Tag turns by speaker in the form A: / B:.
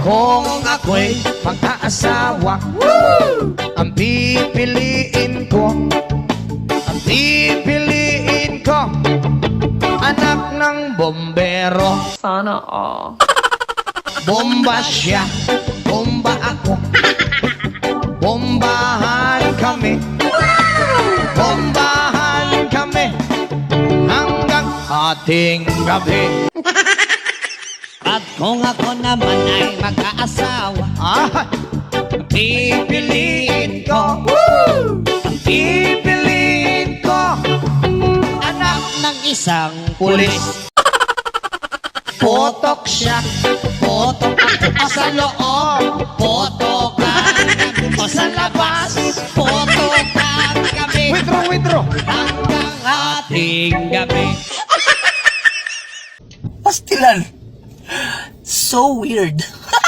A: Kung ako'y mag-aasawa Ang pipiliin ko Ang pipiliin ko Anak ng bombero.
B: Sana all.
A: Bomba siya, bomba ako. Bombahan kami. Bombahan kami Hanggang ating gabi
C: At kung ako naman ay mag-aasawa
A: Ah, pipiliin ko. Ang pipiliin ko.
C: Anak ng isang pulis.
A: Potok siya,
C: Potok ako sa loob. Potokan o sa labas. Potokan kami.
A: Withdraw, withdraw.
C: Hanggang ating gabi.
D: Pastilan. So weird.